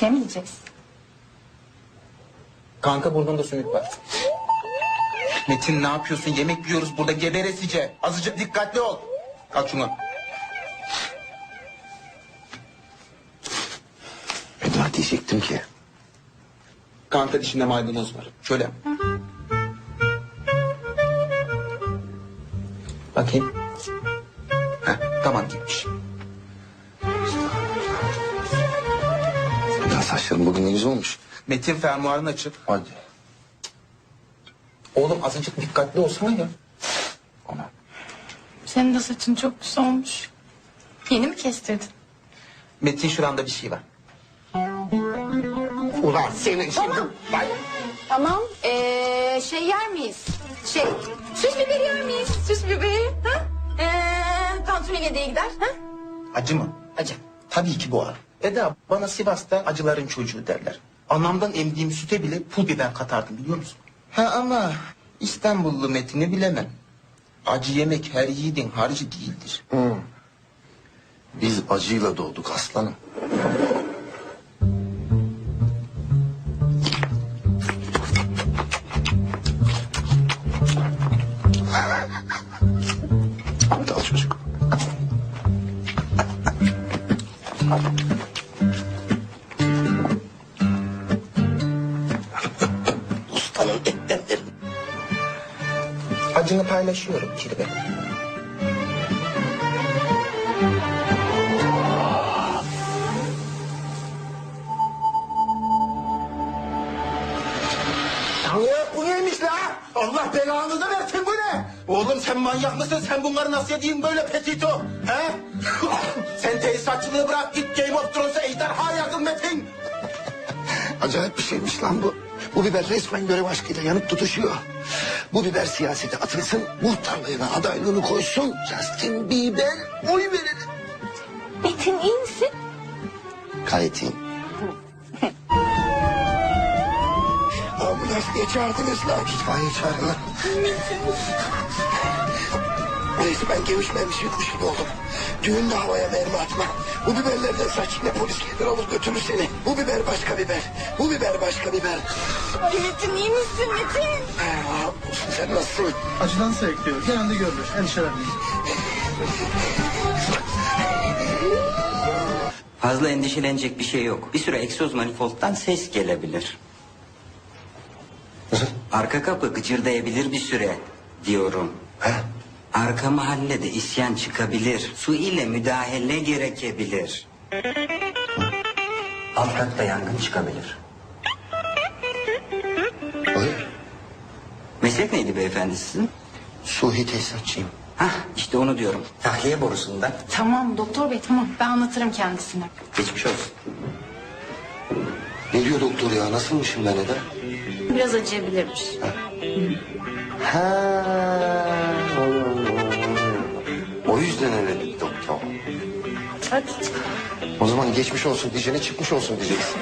şey mi diyeceksin? Kanka burnunda sümük var. Metin ne yapıyorsun? Yemek yiyoruz burada geberesice. Azıcık dikkatli ol. Al şunu. Veda diyecektim ki. Kanka dişinde maydanoz var. Şöyle. yap. Bakayım. Heh, tamam gitmiş. Veda saçların bugün ne güzel olmuş. Metin fermuarını açıp. Hadi. Oğlum azıcık dikkatli olsana ya. Ona. Senin de saçın çok güzel olmuş. Yeni mi kestirdin? Metin şuranda bir şey var. Ulan senin şimdi... Vay. Tamam. Ee, şey yer miyiz? Şey, süs biberi yer miyiz? Süs biberi. Ha? Ee, tantuni ne diye gider? Ha? Acı mı? Acı. Tabii ki bu ağır. Eda bana Sivas'ta acıların çocuğu derler. Anamdan emdiğim süte bile pul biber katardım biliyor musun? Ha ama İstanbullu Metin'i bilemem. Acı yemek her yiğidin harcı değildir. Hı. Biz acıyla doğduk aslanım. Aptal çocuk. Ustanın etten verin. Acını paylaşıyorum kirve. Ya bu neymiş la? Allah belanı da versin bu ne? Oğlum sen manyak mısın? Sen bunları nasıl yediğin böyle petito? He? sen tesisatçılığı bırak git Game of Thrones'a ejderha yakın Metin. Acayip bir şeymiş lan bu. Bu biber resmen görev aşkıyla yanıp tutuşuyor. Bu biber siyasete atılsın, muhtarlığına adaylığını koysun. Justin Bieber oy verelim. Metin iyi misin? Gayet iyiyim. Ambulans diye çağırdınız lan. İtfaiye çağırın Resmen gevişmemiş yutmuş gibi oldum. Düğünde havaya mermi atma. Bu biberlerden saç yine polis gelir alır götürür seni. Bu biber başka biber. Bu biber başka biber. Ay Metin iyi misin Metin? Ha, sen nasılsın? Acıdan sayıklıyor. Genelde görülür. Endişelenmeyin. Fazla endişelenecek bir şey yok. Bir süre egzoz manifoldtan ses gelebilir. Arka kapı gıcırdayabilir bir süre diyorum. He? Arka mahallede isyan çıkabilir. Su ile müdahale gerekebilir. Alt katta yangın çıkabilir. Oy, Meslek neydi beyefendi sizin? Suhi tesisatçıyım. Hah işte onu diyorum. Tahliye borusunda. Tamam doktor bey tamam ben anlatırım kendisine. Geçmiş olsun. Ne diyor doktor ya? Nasılmışım ben Eda? Biraz acıyabilirmiş. Ha. O yüzden öyle dedi doktor. Hadi. O zaman geçmiş olsun diyeceğine çıkmış olsun diyeceksin.